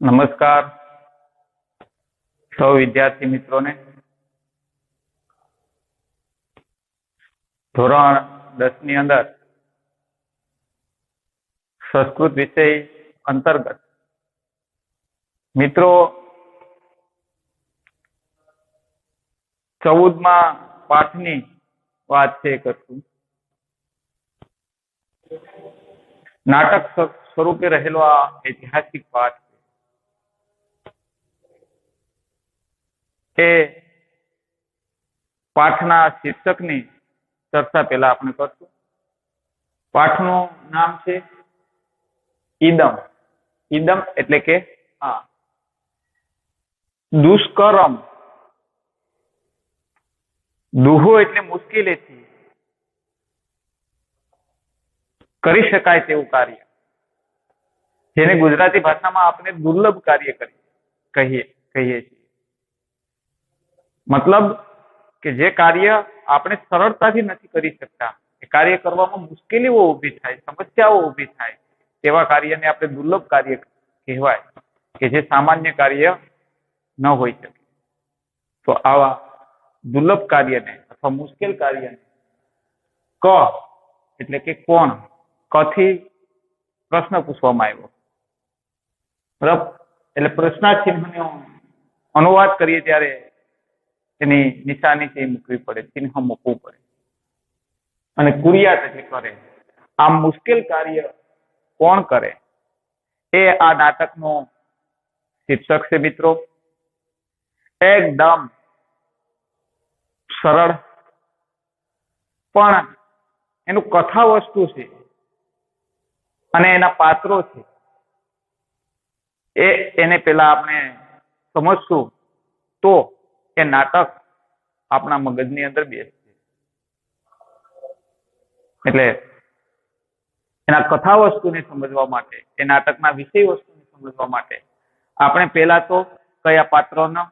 નમસ્કાર. સૌ વિદ્યાર્થી મિત્રોને, ધોરણ દસની અંદર સંસ્કૃત વિષય અંતર્ગત મિત્રો ચૌદમા પાઠની વાત છે કરશું નાટક સ્વરૂપે રહેલો આ ઐતિહાસિક પાઠ છે એ પાઠના શીર્ષકની ચર્ચા પહેલા આપણે કરશું. પાઠનું નામ છે ઈદમ. ઈદમ એટલે કે આ દુષ્કરમ. દુહો એટલે મુશ્કેલીથી કરી શકાય તેવું કાર્ય. જેને ગુજરાતી ભાષામાં આપણે દુર્લભ કાર્ય કરીએ કહીએ કહીએ છીએ. મતલબ કે જે કાર્ય આપણે સરળતાથી નથી કરી શકતા. એ કાર્ય કરવામાં મુશ્કેલીઓ ઊભી થાય, સમસ્યાઓ ઊભી થાય. તેવા કાર્યને આપણે દુર્લભ કાર્ય કહેવાય કે જે સામાન્ય કાર્ય ન હોઈ શકે. તો આવા દુર્લભ કાર્યને અથવા મુશ્કેલ કાર્યને ક એટલે કે કોણ? કથી પ્રશ્ન પૂછવામાં આવ્યો? બરાબર એટલે પ્રશ્નાચિહ્નનો અનુવાદ કરીએ ત્યારે એની નિશાની છે મૂકવી પડે ચિહ્ન મૂકવું પડે. અને કુરિયાત એટલે કરે આમ મુશ્કેલ કાર્ય કોણ કરે? એ આ નાટકનો શીર્ષક છે મિત્રો. એકદમ સરળ, પણ એનું કથા વસ્તુ છે અને એના પાત્રો છે. એ એને પેલા આપણે સમજશું તો એ નાટક આપણા મગજની અંદર બેસશે એટલે એના કથા વસ્તુને સમજવા માટે, એ નાટકના વિષય વસ્તુને સમજવા માટે આપણે પહેલા તો કયા પાત્રોનો,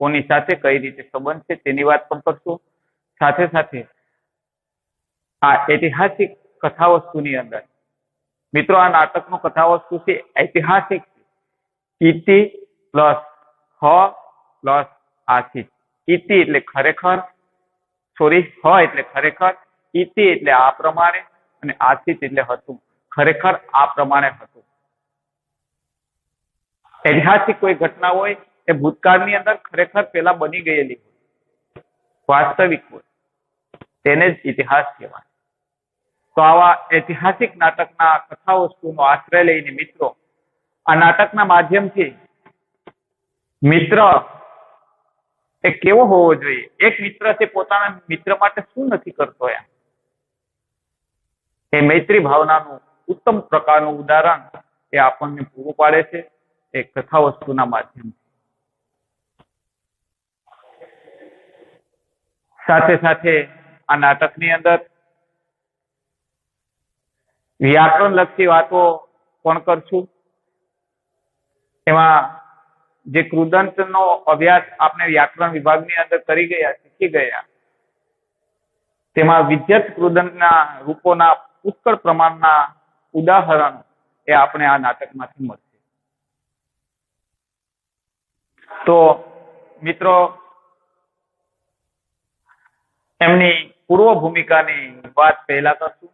કોની સાથે કઈ રીતે સંબંધ છે તેની વાત પણ કરશું. સાથે સાથે આ ઐતિહાસિક કથા વસ્તુની અંદર, મિત્રો, આ નાટકનો કથા વસ્તુ છે ઐતિહાસિક. ઇતિ પ્લસ હ પ્લસ આસિત ઇતિ એટલે ખરેખર, સોરી હ એટલે ખરેખર ઇતિ એટલે આ પ્રમાણે અને આસિત એટલે હતું. ખરેખર આ પ્રમાણે હતું. ઐતિહાસિક કોઈ ઘટના હોય, એ ભૂતકાળની અંદર ખરેખર પેલા બની ગયેલી હોય. વાસ્તવિક હોય. તેને જ ઇતિહાસ કહેવાય. તો આવા ઐતિહાસિક નાટકના કથા વસ્તુનો આશ્રય લઈને મિત્રો, આ નાટકના માધ્યમથી મિત્ર એ કેવો હોવો જોઈએ? એક મિત્ર છે પોતાના મિત્ર માટે શું નથી કરતો એમ? એ મૈત્રી ભાવનાનું ઉત્તમ પ્રકારનું ઉદાહરણ એ આપણને પૂરું પાડે છે એ કથા વસ્તુના માધ્યમથી. સાથે સાથે આ નાટકની અંદર વ્યાકરણ લક્ષી વાતો પણ કરશું. એમાં જે કૃદંતનો અભ્યાસ આપણે વ્યાકરણ વિભાગની અંદર કરી ગયા, શીખી ગયા, તેમાં વિદ્યત કૃદંતના રૂપોના પુષ્કળ પ્રમાણના ઉદાહરણ એ આપણે આ નાટકમાંથી મળશે. તો મિત્રો, એમની પૂર્વ ભૂમિકાની વાત પહેલા કરશું.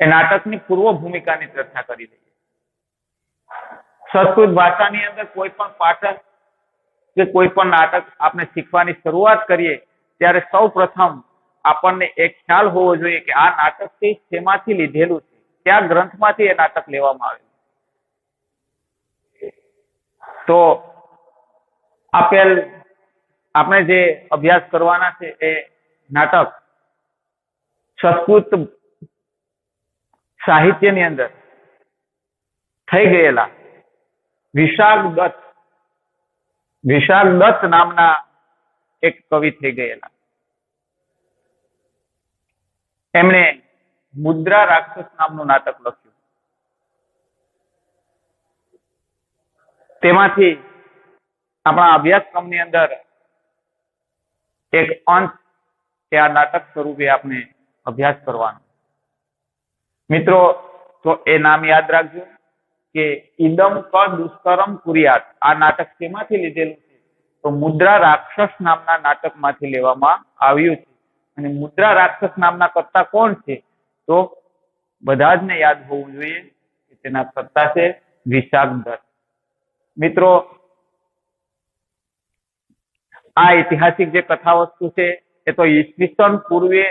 એ નાટકની પૂર્વ ભૂમિકાની ચર્ચા કરી લઈએ. સંસ્કૃત ભાષાની અંદર કોઈ પણ પાઠક કે કોઈ પણ નાટક આપણે શીખવાની શરૂઆત કરીએ ત્યારે સૌ પ્રથમ આપણને એક ખ્યાલ હોવો જોઈએ કે આ નાટક છે શેમાંથી લીધેલું છે? કયા ગ્રંથમાંથી એ નાટક લેવામાં આવ્યું તો આપેલ આપણે જે અભ્યાસ કરવાના છે એ નાટક સંસ્કૃત સાહિત્યની અંદર થઈ ગયેલા વિશાખ દત્ત વિશાખ દત્ત નામના એક કવિ થઈ ગયેલા. એમણે મુદ્રા રાક્ષસ નામનું નાટક લખ્યું. તેમાંથી આપણા અભ્યાસક્રમની અંદર એક અંશ કે આ નાટક સ્વરૂપે આપણે અભ્યાસ કરવાનો. મિત્રો, તો એ નામ યાદ રાખજો. કે ઇદમ ક દુષ્કરમ કુરિયાત. આ નાટક શેમાંથી લીધેલું છે? તો મુદ્રા રાક્ષસ નામના નાટકમાંથી લેવામાં આવ્યું છે. અને મુદ્રા રાક્ષસ નામના કરતા કોણ છે? તો બધા જ ને યાદ હોવું જોઈએ કે તેના કરતા છે વિશાખ મિત્રો, આ ઐતિહાસિક જે કથા વસ્તુ છે, એ તો ઈસવીસન પૂર્વે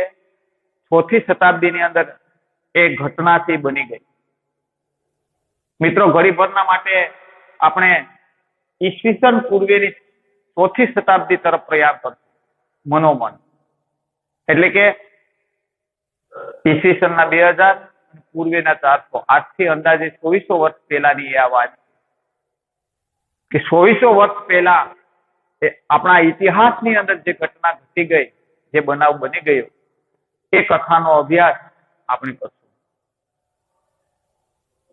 ચોથી શતાબ્દીની અંદર એ ઘટનાથી બની ગઈ. મિત્રો ગરીબરના માટે આપણે ઈસવીસન પૂર્વેની ચોથી શતાબ્દી તરફ પ્રયાણ કરશું. મનોમન. એટલે કે ઈસવીસનના બે હજાર પૂર્વેના ચારસો. આજથી અંદાજે ચોવીસો વર્ષ પહેલાની આ વાત કે ચોવીસો વર્ષ પહેલા આપણા ઇતિહાસની અંદર જે ઘટના ઘટી ગઈ, જે બનાવ બની ગયો, એ કથાનો અભ્યાસ આપણે કરશું.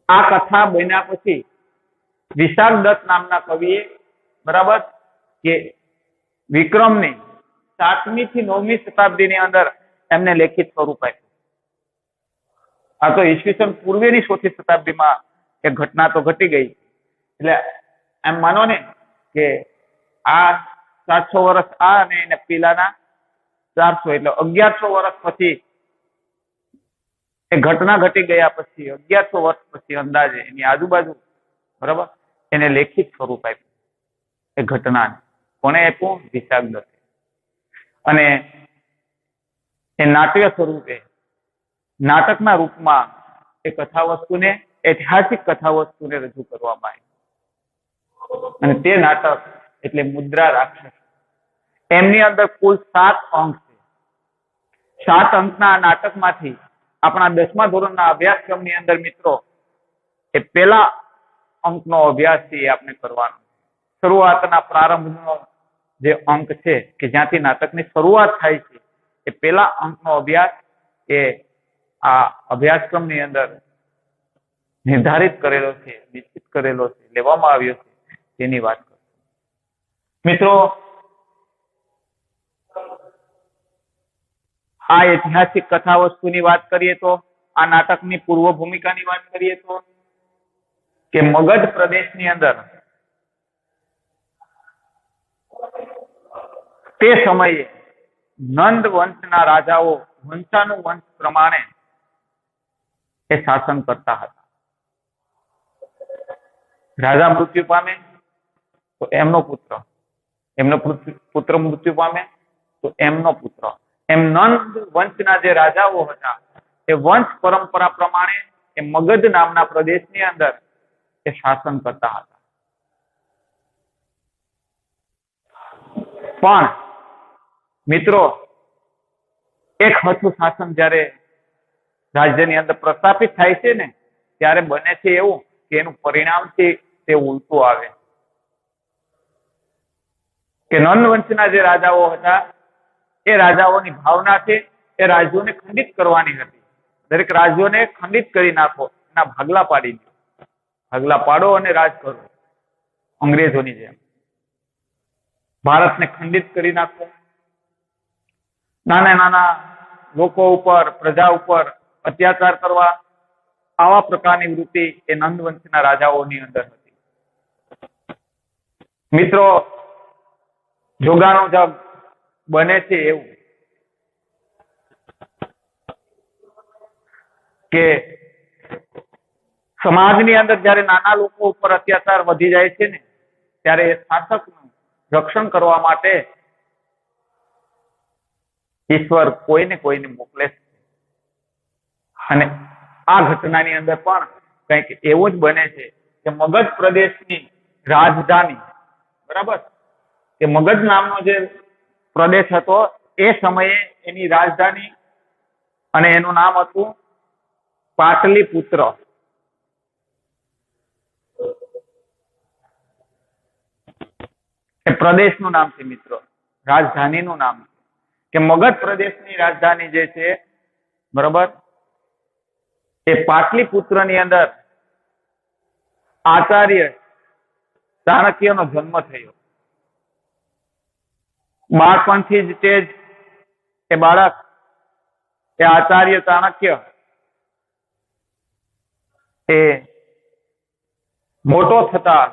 આ કથા બન્યા પછી વિશાલ દત્ત નામના કવિએ બરાબર કે વિક્રમની સાતમી થી નવમી શતાબ્દીની અંદર એમને લેખિત સ્વરૂપ આપ્યું. આ તો ઈસવીસન પૂર્વેની ચોથી શતાબ્દીમાં એ ઘટના તો ઘટી ગઈ. એટલે એમ માનો ને કે આ સાતસો વર્ષ આ અને એને પેલાના ચારસો એટલે અગિયારસો વર્ષ પછી એ ઘટના ઘટી ગયા પછી, અગિયારસો વર્ષ પછી અંદાજે એની આજુબાજુ, બરાબર? એને લેખિત સ્વરૂપ આપ્યું. એ ઘટનાને. કોને આપ્યું? વિશાખ અને એ નાટ્ય સ્વરૂપે, નાટકના રૂપમાં એ કથા વસ્તુને ઐતિહાસિક કથા વસ્તુને રજૂ કરવામાં આવી. અને તે નાટક એટલે મુદ્રા રાક્ષસ. એમની અંદર કુલ સાત અંક છે. સાત અંકના નાટકમાંથી આપણા દસમા ધોરણના અભ્યાસક્રમની અંદર મિત્રો, એ પેલા અંકનો અભ્યાસ છે એ આપણે કરવાનો. શરૂઆતના પ્રારંભનો જે અંક છે કે જ્યાંથી નાટકની શરૂઆત થાય છે, એ પેલા અંકનો અભ્યાસ એ આ અભ્યાસક્રમની અંદર નિર્ધારિત કરેલો છે, નિશ્ચિત કરેલો છે, લેવામાં આવ્યો છે, તેની વાત કરો મિત્રો આ ઐતિહાસિક કથા વસ્તુની વાત કરીએ તો, આ નાટકની પૂર્વ ભૂમિકાની વાત કરીએ તો, કે મગધ પ્રદેશની અંદર તે સમયે નંદ વંશના રાજાઓ વંશાનું વંશ પ્રમાણે એ શાસન કરતા હતા. રાજા મૃત્યુ પામે, તો એમનો પુત્ર એમનો પુત્ર મૃત્યુ પામે, તો એમનો પુત્ર એમ નંદ વંશના જે રાજાઓ હતા, એ વંશ પરંપરા પ્રમાણે એ મગધ નામના પ્રદેશની અંદર એ શાસન કરતા હતા. પણ મિત્રો, એક હતું શાસન જ્યારે રાજ્યની અંદર પ્રસ્થાપિત થાય છે ને, ત્યારે બને છે એવું કે એનું પરિણામ છે તે ઉલટું આવે. કે નંદ વંશના જે રાજાઓ હતા એ રાજાઓની ભાવના છે, એ રાજ્યોને ખંડિત કરવાની હતી. દરેક રાજ્યોને ખંડિત કરી નાખો, એના ભાગલા પાડી દો. ભાગલા પાડો અને રાજ કરો. અંગ્રેજોની જેમ. ભારતને ખંડિત કરી નાખો. નાના નાના લોકો ઉપર, પ્રજા ઉપર અત્યાચાર કરવા આવા પ્રકારની વૃત્તિ એ નંદવંશના રાજાઓની અંદર હતી. મિત્રો જોગાનો જગ બને છે એવું. કે સમાજની અંદર જ્યારે નાના લોકો ઉપર અત્યાચાર વધી જાય છે ને, ત્યારે એ શાસકનું રક્ષણ કરવા માટે ઈશ્વર કોઈને કોઈને મોકલે અને આ ઘટનાની અંદર પણ કંઈક એવું જ બને છે કે મગધ પ્રદેશની રાજધાની, બરાબર? કે મગધ નામનો જે પ્રદેશ હતો. એ સમયે એની રાજધાની અને એનું નામ હતું પાટલીપુત્ર. એ પ્રદેશનું નામ છે મિત્રો. રાજધાનીનું નામ કે મગધ પ્રદેશની રાજધાની જે છે, બરોબર? એ પાટલીપુત્રની અંદર આચાર્ય ચાણક્યનો જન્મ થયો. બાળપણથી જ તે જ એ બાળક, એ આચાર્ય ચાણક્ય, એ મોટો થતા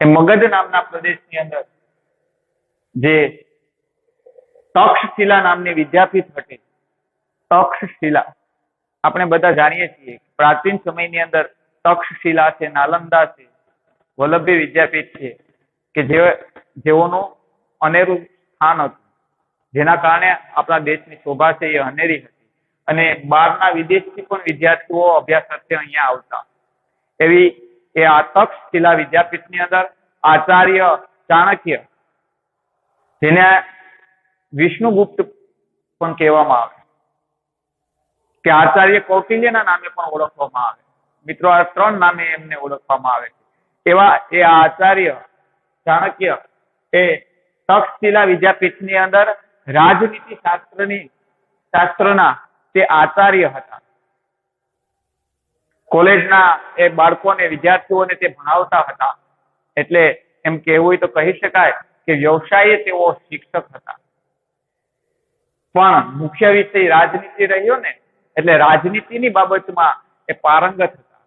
એ મગધ નામના પ્રદેશની અંદર જે તક્ષશિલા નામની વિદ્યાપીઠ હતી તક્ષશિલા. આપણે બધા જાણીએ છીએ પ્રાચીન સમયની અંદર તક્ષશિલા છે, નાલંદા છે, વલ્લભી વિદ્યાપીઠ છે. કે જે જેઓનું અનેરું સ્થાન હતું. જેના કારણે આપણા દેશની શોભા છે એ અનેરી હતી. અને બહારના વિદેશથી પણ વિદ્યાર્થીઓ અભ્યાસ અર્થે અહીંયા આવતા. એવી એ આ તક્ષશિલા વિદ્યાપીઠની અંદર આચાર્ય ચાણક્ય, જેને વિષ્ણુગુપ્ત પણ કહેવામાં આવે. કે આચાર્ય કૌટિલ્યના નામે પણ ઓળખવામાં આવે. મિત્રો, આ ત્રણ નામે એમને ઓળખવામાં આવે છે. એવા એ આચાર્ય ચાણક્ય એ તક્ષશિલા વિદ્યાપીઠની અંદર રાજનીતિ શાસ્ત્રની શાસ્ત્રના તે આચાર્ય હતા. કોલેજના એ બાળકોને વિદ્યાર્થીઓને તે ભણાવતા હતા. એટલે એમ કહેવું હોય તો કહી શકાય કે વ્યવસાયે તેઓ શિક્ષક હતા. પણ મુખ્ય વિષય રાજનીતિ રહ્યો ને, એટલે રાજનીતિની બાબતમાં એ પારંગત હતા,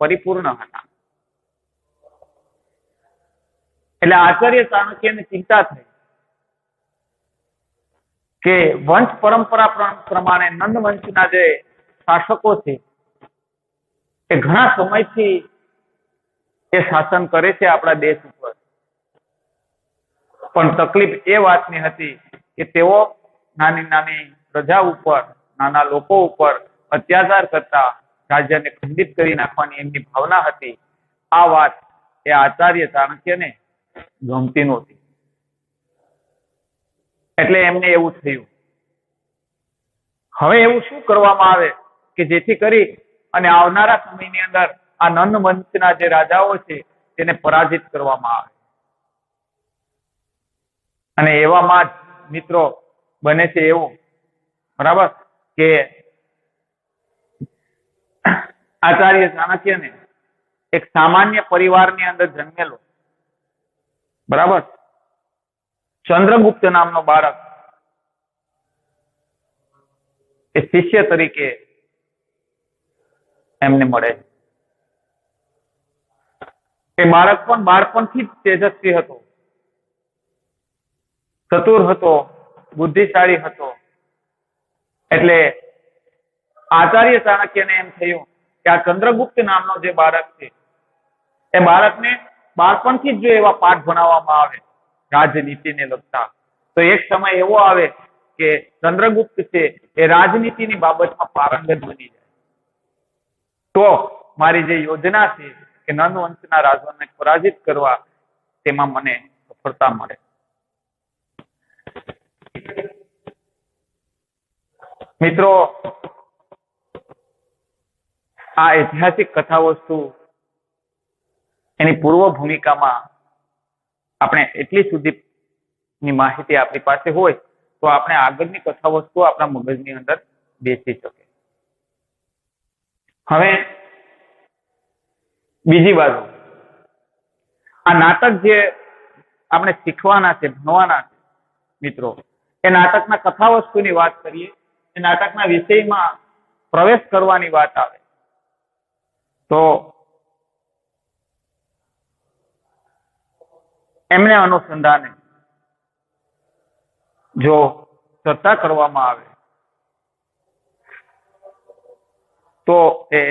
પરિપૂર્ણ હતા. એટલે આચાર્ય ચાણક્યને ચિંતા થઈ કે વંશ પરંપરા પ્રમાણે નંદ વંશના જે શાસકો છે, એ ઘણા સમયથી એ શાસન કરે છે આપણા દેશ ઉપર. પણ તકલીફ એ વાતની હતી કે તેઓ નાની નાની પ્રજા ઉપર, નાના લોકો ઉપર અત્યાચાર કરતા રાજ્યને ખંડિત કરી નાખવાની એમની ભાવના હતી. આ વાત એ આચાર્ય ચાણક્યને ગમતી નહોતી. એટલે એમને એવું થયું. હવે એવું શું કરવામાં આવે કે જેથી કરી અને આવનારા સમયની અંદર આ નંદ વંશના જે રાજાઓ છે તેને પરાજિત કરવામાં આવે. અને એવામાં જ મિત્રો બને છે એવું. બરાબર? કે આચાર્ય ચાણક્યને એક સામાન્ય પરિવારની અંદર જન્મેલો બરાબર? ચંદ્રગુપ્ત નામનો બાળક એ શિષ્ય તરીકે એમને મળે એ બાળક પણ બાળપણથી જ તેજસ્વી હતો. ચતુર હતો, બુદ્ધિશાળી હતો. એટલે આચાર્ય ચાણક્યને એમ થયું કે આ ચંદ્રગુપ્ત નામનો જે બાળક છે, એ બાળકને બાળપણથી જ જો એવા પાઠ ભણાવવામાં આવે, રાજનીતિને લગતા, તો એક સમય એવો આવે કે ચંદ્રગુપ્ત છે એ રાજનીતિની બાબતમાં પારંગત બની જાય. તો મારી જે યોજના છે કે નંદ વંશના પરાજિત કરવા, તેમાં મને સફળતા મળે. મિત્રો, આ ઐતિહાસિક કથા વસ્તુ એની પૂર્વ ભૂમિકામાં આપણે એટલી સુધીની માહિતી આપણી પાસે હોય તો આપણે આગળની કથા વસ્તુ આપણા મગજની અંદર બેસી શકે. હવે બીજી બાજુ. આ નાટક જે આપણે શીખવાના છે, ભણવાના છે, મિત્રો, એ નાટકના કથા વસ્તુની વાત કરીએ, એ નાટકના વિષયમાં પ્રવેશ કરવાની વાત આવે, તો એમને અનુસંધાને જો ચર્ચા કરવામાં આવે, તો એ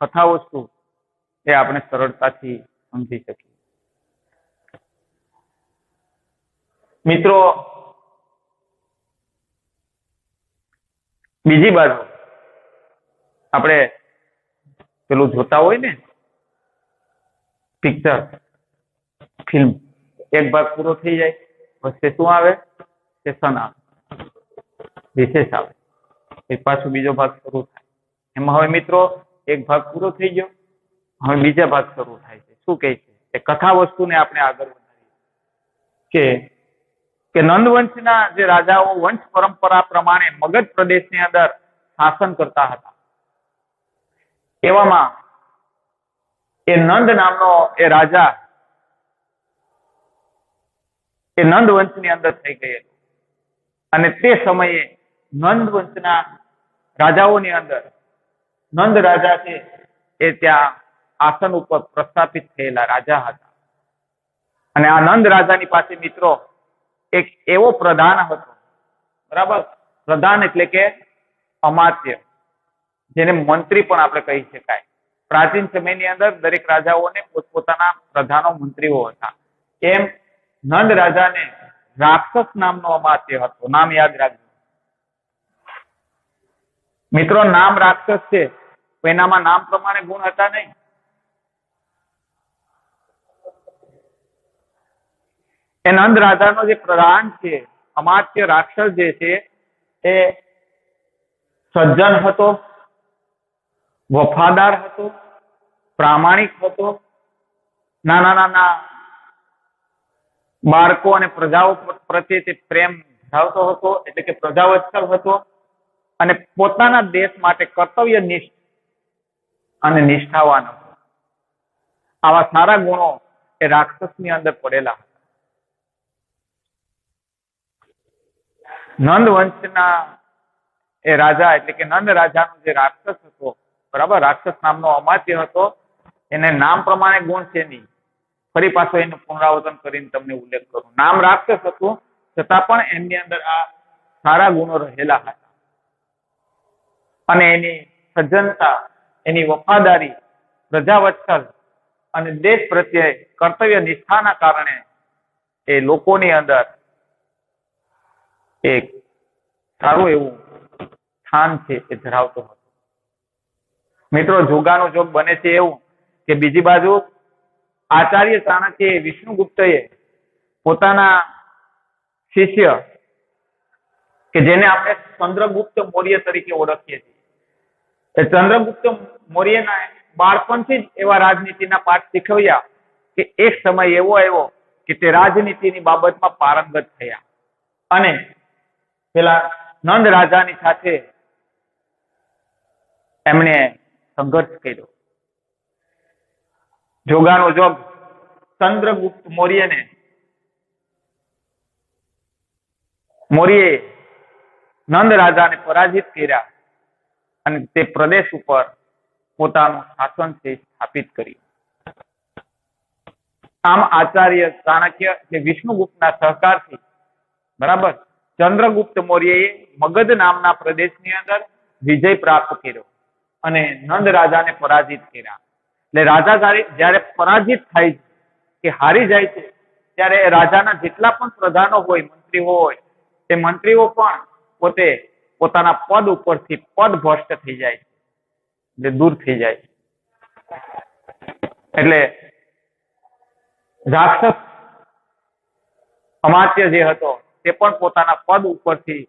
કથા વસ્તુ એ આપણે સરળતાથી સમજી શકીએ. મિત્રો, બીજી બાજુ આપણે પેલું જોતા હોય ને, પિક્ચર, ફિલ્મ. એક ભાગ પૂરો થઈ જાય, પછી શું આવે? સેશન આવે. વિશેષ આવે. પછી પાછો બીજો ભાગ શરૂ થાય. એમાં હવે મિત્રો, એક ભાગ પૂરો થઈ ગયો, હવે બીજા ભાગ શરૂ થાય છે. શું કહે છે? એ કથા વસ્તુને આપણે આગળ વધારીએ. કે કે નંદવંશના જે રાજાઓ વંશ પરંપરા પ્રમાણે મગધ પ્રદેશની અંદર શાસન કરતા હતા. એવામાં એ નંદ નામનો એ રાજા એ નંદ અંદર થઈ ગયેલું. અને તે સમયે નંદ રાજાઓની અંદર, નંદ રાજા છે એ ત્યાં આસન ઉપર પ્રસ્થાપિત થયેલા રાજા હતા. અને આ નંદ રાજાની પાસે મિત્રો એક એવો પ્રધાન હતો, બરાબર? પ્રધાન એટલે કે અમાત્ય, જેને મંત્રી પણ આપણે કહી શકાય. પ્રાચીન સમયની અંદર દરેક રાજાઓને પોતપોતાના પ્રધાનો મંત્રીઓ હતા. એમ નંદ રાજાને રાક્ષસ નામનો અમાત્ય હતો. નામ યાદ રાખજો. મિત્રો, નામ રાક્ષસ છે એનામાં નામ પ્રમાણે ગુણ હતા નહીં. એ નંદ રાજાનો જે પ્રધાન છે, અમાત્ય રાક્ષસ જે છે, એ સજ્જન હતો, વફાદાર હતો, પ્રામાણિક હતો, નાના નાના બાળકો અને પ્રજાઓ પ્રત્યે તે પ્રેમ ધરાવતો હતો, એટલે કે પ્રજાવત્સલ હતો, અને પોતાના દેશ માટે કર્તવ્યનિષ્ઠ અને નિષ્ઠાવાન હતો. આવા સારા ગુણો એ રાક્ષસની અંદર પડેલા નંદ વંશના એ રાજા, એટલે કે નંદ રાજાનો જે રાક્ષસ હતો, બરાબર? રાક્ષસ નામનો અમાત્ય હતો, એને નામ પ્રમાણે ગુણ છે નહીં. ફરી પાછો એનું પુનરાવર્તન કરીને તમને ઉલ્લેખ કરું. નામ રાક્ષસ હતું છતાં પણ એમની અંદર આ સારા ગુણો રહેલા હતા. અને એની સજ્જનતા, એની વફાદારી, પ્રજાવત્સલ અને દેશ પ્રત્યે કર્તવ્ય નિષ્ઠાના કારણે એ લોકોની અંદર એક સારું એવું સ્થાન છે એ ધરાવતો હતો. મિત્રો, જોગાનો જોગ બને છે એવું કે બીજી બાજુ આચાર્ય ચાણક્ય વિષ્ણુગુપ્તએ પોતાના શિષ્ય કે જેને આપણે ચંદ્રગુપ્ત મૌર્ય તરીકે ઓળખીએ છીએ. ચંદ્રગુપ્ત મૌર્યના બાળપણથી જ એવા રાજનીતિના પાઠ શીખવ્યા કે એક સમય એવો આવ્યો કે તે રાજનીતિની બાબતમાં પારંગત થયા. અને પેલા નંદ રાજાની સાથે એમણે સંઘર્ષ કર્યો. જોગાનો જોગ. ચંદ્રગુપ્ત મૌર્યને મૌર્યએ નંદ રાજાને પરાજિત કર્યા અને તે પ્રદેશ ઉપર પોતાનું શાસન છે સ્થાપિત કર્યું. આમ આચાર્ય ચાણક્ય જે વિષ્ણુગુપ્તના સહકારથી બરાબર? ચંદ્રગુપ્ત મૌર્યએ મગધ નામના પ્રદેશની અંદર વિજય પ્રાપ્ત કર્યો અને નંદ રાજાને પરાજિત કર્યા. એટલે રાજા જ્યારે- પરાજિત થાય છે, કે હારી જાય છે, ત્યારે રાજાના જેટલા પણ પ્રધાનો હોય, મંત્રીઓ હોય, તે મંત્રીઓ પણ પોતે પોતાના પદ ઉપરથી પદ ભ્રષ્ટ થઈ જાય છે એટલે દૂર થઈ જાય છે. એટલે રાક્ષસ અમાત્ય જે હતો, તે પણ પોતાના પદ ઉપરથી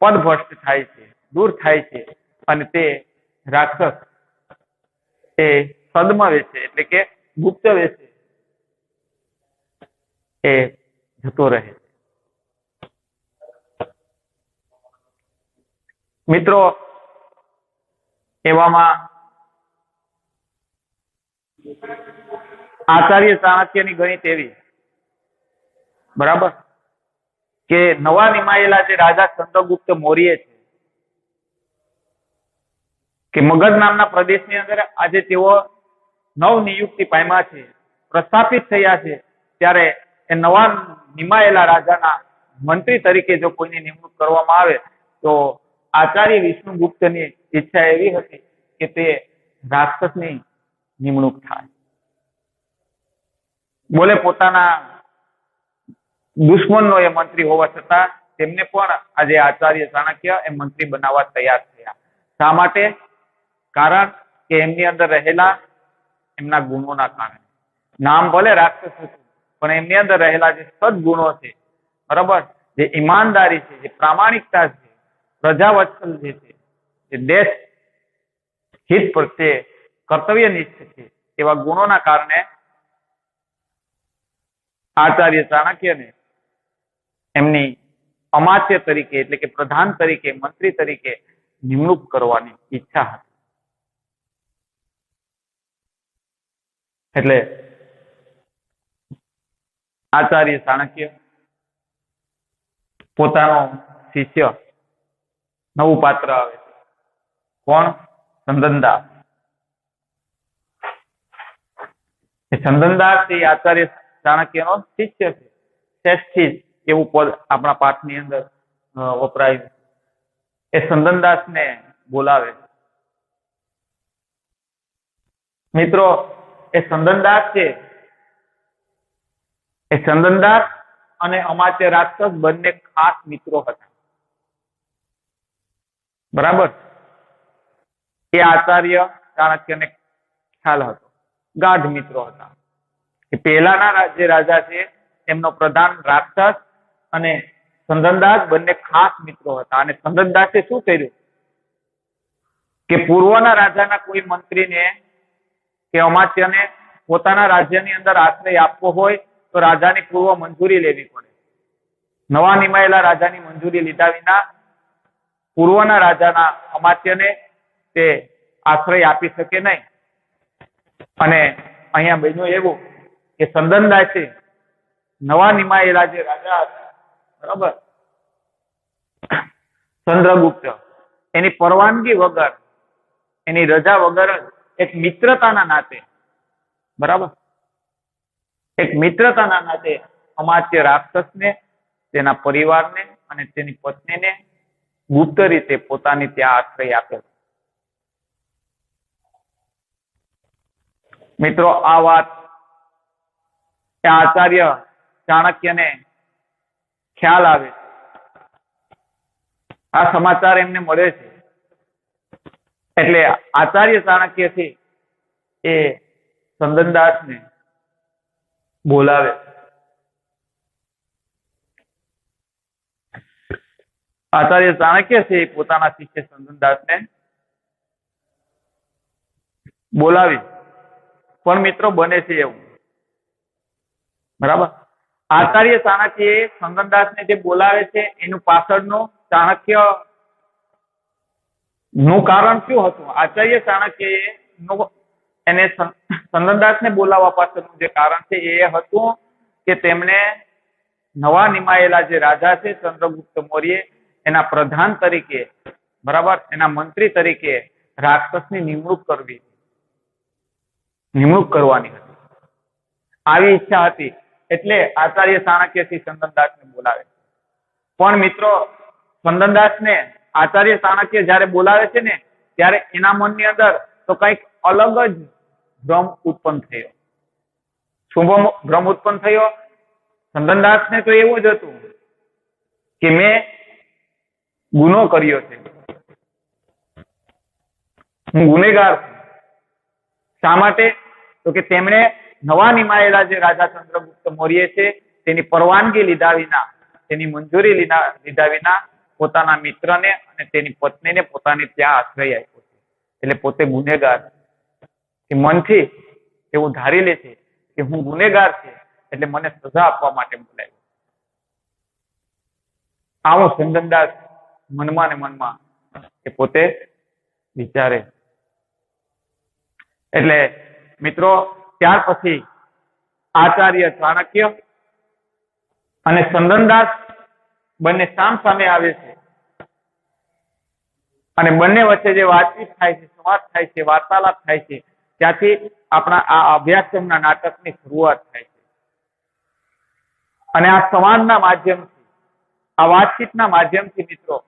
પદ ભ્રષ્ટ થાય છે, દૂર થાય છે, અને તે રાક્ષસ એ સદમ વેચે એટલે કે ગુપ્ત વેચે એ જતો રહે. મિત્રો, એવામાં આચાર્ય ચાણક્યની ગણિત એવી. બરાબર? કે નવા નિમાયેલા જે રાજા ચંદ્રગુપ્ત મૌર્ય છે, કે મગધ નામના પ્રદેશની અંદર આજે તેઓ નવ નિયુક્તિ પામ્યા છે પ્રસ્થાપિત થયા છે, ત્યારે એ નવા નિમાયેલા રાજાના મંત્રી તરીકે જો કોઈની નિમણૂક કરવામાં આવે, તો આચાર્ય વિષ્ણુગુપ્તની ઈચ્છા એવી હતી કે તે રાક્ષસની નિમણૂક થાય. બોલે પોતાના દુશ્મનનો એ મંત્રી હોવા છતાં તેમને પણ આજે આચાર્ય ચાણક્ય એ મંત્રી બનાવવા તૈયાર થયા. શા માટે? કારણ કે એમની અંદર રહેલા એમના ગુણોના કારણે. નામ ભલે રાક્ષસ હતું, પણ એમની અંદર રહેલા જે સદગુણો છે, બરાબર? જે ઈમાનદારી છે, જે પ્રામાણિકતા છે, પ્રજાવત્સલ જે છે, જે દેશ હિત પ્રત્યે કર્તવ્યનિષ્ઠ છે, એવા ગુણોના કારણે આચાર્ય ચાણક્યને એમની અમાત્ય તરીકે એટલે કે પ્રધાન તરીકે, મંત્રી તરીકે નિમણૂક કરવાની ઈચ્છા હતી. એટલે આચાર્ય ચાણક્ય પોતાનો શિષ્ય નવું પાત્ર આવે છે. કોણ? સંદનદાસ એ ચંદનદાસ એ આચાર્ય ચાણક્યનો શિષ્ય છે. શ્રેષ્ઠી એવું પદ આપણા પાઠની અંદર વપરાયું એ ચંદનદાસને બોલાવે છે. મિત્રો એ ચંદનદાસ છે. એ ચંદનદાસ અને અમાત્ય રાક્ષસ બંને ખાસ મિત્રો હતા. બરાબર? એ આચાર્ય ચાણક્યને ખ્યાલ હતો. ગાઢ મિત્રો હતા. કે પહેલાના જે રાજા છે, એમનો પ્રધાન રાક્ષસ અને ચંદનદાસ બંને ખાસ મિત્રો હતા. અને ચંદનદાસે શું કર્યું? કે પૂર્વના રાજાના કોઈ મંત્રીને કે અમાત્યને પોતાના રાજ્યની અંદર આશ્રય આપવો હોય તો રાજાની પૂર્વ મંજૂરી લેવી પડે. નવા નિમાયેલા રાજાની મંજૂરી લીધા વિના પૂર્વના રાજાના અમાત્યને તે આશ્રય આપી શકે નહીં. અને અહીંયા બન્યું એવું કે સંદનદાસે નવા નિમાયેલા જે રાજા હતા, બરાબર? ચંદ્રગુપ્ત, એની પરવાનગી વગર, એની રજા વગર જ એક મિત્રતાના નાતે. બરાબર? એક મિત્રતાના નાતે અમાત્ય રાક્ષસને, તેના પરિવારને અને તેની પત્નીને ગુપ્ત રીતે પોતાની ત્યાં આશ્રય આપ્યો મિત્રો, આ વાત આચાર્ય ચાણક્યને ખ્યાલ આવે. આ સમાચાર એમને મળે છે. એટલે આચાર્ય ચાણક્ય છે એ ચંદનદાસને બોલાવે. આચાર્ય ચાણક્ય છે એ પોતાના શિષ્ય ચંદનદાસને બોલાવી. પણ મિત્રો, બને છે એવું. બરાબર? આચાર્ય ચાણક્ય એ ચંદનદાસને જે બોલાવે છે, એનું પાછળનું ચાણક્ય નું કારણ શું હતું? આચાર્ય ચાણક્યનું એને ચંદનદાસને બોલાવવા પાછળનું જે કારણ છે એ હતું કે તેમણે નવા નિમાયેલા જે રાજા છે ચંદ્રગુપ્ત મૌર્ય, એના પ્રધાન તરીકે, બરાબર? એના મંત્રી તરીકે રાક્ષસની નિમણૂક કરવી. નિમણૂક કરવાની હતી. આવી ઈચ્છા હતી. એટલે આચાર્ય ચાણક્યથી ચંદનદાસ ને બોલાવે. પણ મિત્રો ચંદનદાસને આચાર્ય ચાણક્ય જયારે બોલાવે છે ને, ત્યારે એના મનની અંદર તો કંઈક અલગ જ ભ્રમ ઉત્પન્ન થયો. શું ભ્રમ- ઉત્પન્ન થયો. ચંદનદાસને તો એવું જ હતું કે મેં ગુનો કર્યો છે. હું ગુનેગાર છું. શા માટે? તો કે તેમણે નવા નિમાયેલા જે રાજા ચંદ્રગુપ્ત મૌર્ય છે, તેની પરવાનગી લીધા વિના, તેની મંજૂરી લીધા લીધા વિના પોતાના મિત્રને અને તેની પત્નીને પોતાને ત્યાં આશ્રય આપ્યો છે. એટલે પોતે ગુનેગાર મનથી એવું ધારી લે છે કે હું ગુનેગાર છે, એટલે મને સજા આપવા માટે બોલાવ્યો આવો ચંદનદાસ મનમાં ને મનમાં એ પોતે વિચારે એટલે મિત્રો, ત્યાર પછી આચાર્ય ચાણક્ય અને ચંદનદાસ બંને સામ સામે આવે છે. અને બંને વચ્ચે જે વાતચીત થાય છે, સંવાદ થાય છે, વાર્તાલાપ થાય છે, ત્યાંથી આપણા આ અભ્યાસક્રમના નાટકની શરૂઆત થાય છે. અને આ સંવાદના માધ્યમથી, આ વાતચીતના માધ્યમથી મિત્રો,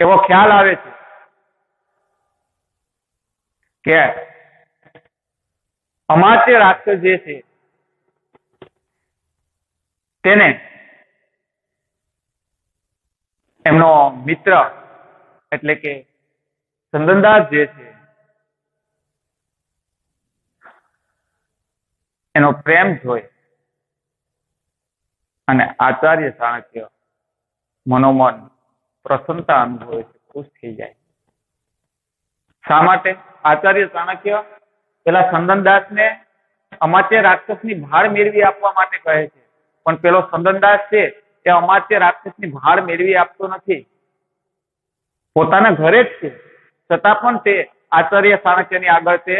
એવો ખ્યાલ આવે છે કે અમાત્ય રાષ્ટ્ર જે છે તેને એમનો મિત્ર એટલે કે ચંદનદાસ જે છે, એનો પ્રેમ જોઈ અને આચાર્ય ચાણક્ય મનોમન પ્રસન્નતા અનુભવે છે, ખુશ થઈ જાય. શા માટે? આચાર્ય ચાણક્ય પેલા ચંદનદાસને અમાચે રાક્ષસની ભાળ મેળવી આપવા માટે કહે છે. પણ પેલો સંદનદાસ છે એ અમાત્ય રાક્ષસની ભાળ મેળવી આપતો નથી. પોતાના ઘરે જ છે. છતાં પણ તે આચાર્ય ચાણક્યની આગળ તે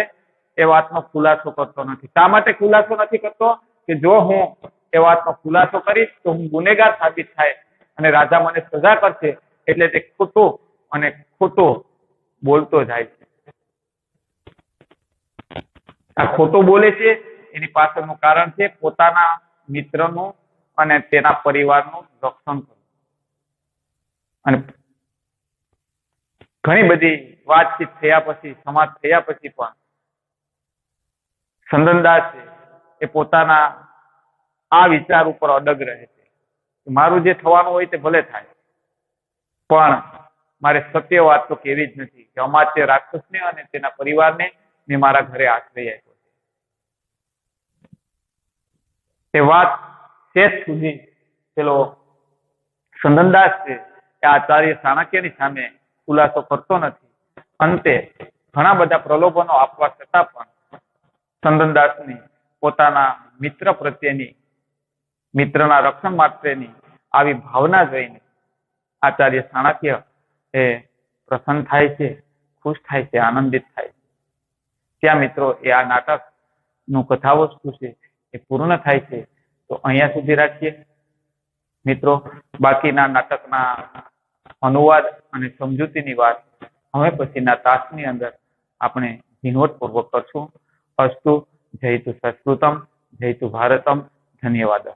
એ વાતનો ખુલાસો કરતો નથી. શા માટે ખુલાસો નથી કરતો? કે જો હું એ વાતનો ખુલાસો કરીશ, તો હું ગુનેગાર સાબિત થાય અને રાજા મને સજા કરશે, એટલે તે ખોટું અને ખોટું બોલતો જાય છે. આ ખોટું બોલે છે, એની પાછળનું કારણ છે પોતાના મિત્રનું અને તેના પરિવારનું રક્ષણ અને ઘણી બધી વાતચીત થયા પછી, સમાજ થયા પછી પણ સંદનદાસ છે, એ પોતાના આ વિચાર ઉપર અડગ રહે છે. મારું જે થવાનું હોય તે ભલે થાય, પણ મારે સત્ય વાત તો કેવી જ નથી કે અમાચે રાક્ષસને અને તેના પરિવારને મેં મારા ઘરે આશ્રય આપ્યો એ વાત શેષ સુધી પેલો સંદનદાસ છે એ આચાર્ય ચાણક્યની સામે ખુલાસો કરતો નથી. અંતે ઘણા બધા પ્રલોભનો આપવા છતાં પણ સંદનદાસની પોતાના મિત્ર પ્રત્યેની, મિત્રના રક્ષણ માટેની આવી ભાવના જોઈને આચાર્ય ચાણક્ય એ પ્રસન્ન થાય છે, ખુશ થાય છે, આનંદિત થાય છે. ત્યાં મિત્રો એ આ નાટકનું કથા વસ્તુ છે એ પૂર્ણ થાય છે. તો અહીંયા સુધી રાખીએ. મિત્રો, બાકીના નાટકના અનુવાદ અને સમજૂતીની વાત હવે પછીના તાસની અંદર આપણે ઝીણવટપૂર્વક કરશું. અસ્તુ જયતુ સંસ્કૃતમ જયતુ ભારતમ. ધન્યવાદ.